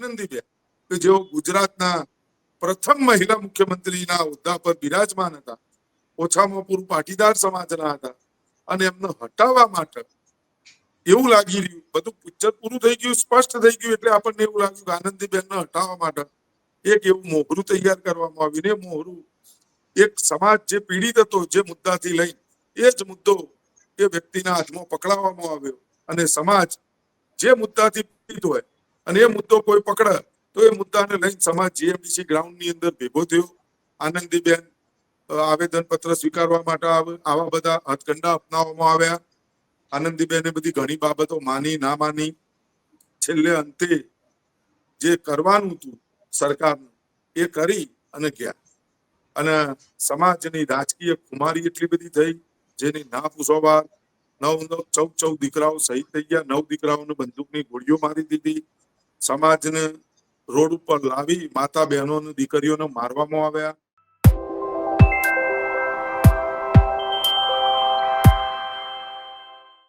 આનંદીબેન કે જેઓ ગુજરાતના પ્રથમ મહિલા મુખ્યમંત્રીના હોદ્દા પર બિરાજમાન હતા, ઓછામાં પૂરું પાટીદાર સમાજના હતા અને એમને હટાવવા માટે એવું લાગી રહ્યું, બધું પિક્ચર પૂરું થઈ ગયું, સ્પષ્ટ થઈ ગયું એટલે આપણને એવું લાગ્યું કે આનંદીબેનને હટાવવા માટે એક એવું મોહરું તૈયાર કરવામાં આવ્યું ને મોહરું એક સમાજ જે પીડિત હતો જે મુદ્દાથી લઈ એ જ મુદ્દો એ વ્યક્તિના હાથમાં પકડાવવામાં આવ્યો અને સમાજ જે મુદ્દાથી પીડિત હોય અને એ મુદ્દો કોઈ પકડે, તો એ મુદ્દાને લઈને સમાજ જીએમડીસી ગ્રાઉન્ડની અંદર ભેગો થયો. આનંદીબેન આવેદન પત્ર સ્વીકારવા માટે આવા બધા હથકંડા અપનાવવામાં આવ્યા. આનંદીબેને બધી ઘણી બાબતો માની, ના માની. છેલ્લે અંતે જે કરવાનું હતું સરકારનું, એ કરી અને ગયા. અને સમાજની રાજકીય ખુમારી એટલી બધી થઈ, જેની ના પૂછોવાર નવ નવ ચૌદ ચૌદ દીકરાઓ શહીદ થઈ ગયા. નવ દીકરાઓને બંદૂકની ગોળીઓ મારી દીધી. સમાજને રોડ ઉપર લાવી માતા બહેનો અને દીકરીઓને મારવામાં આવ્યા.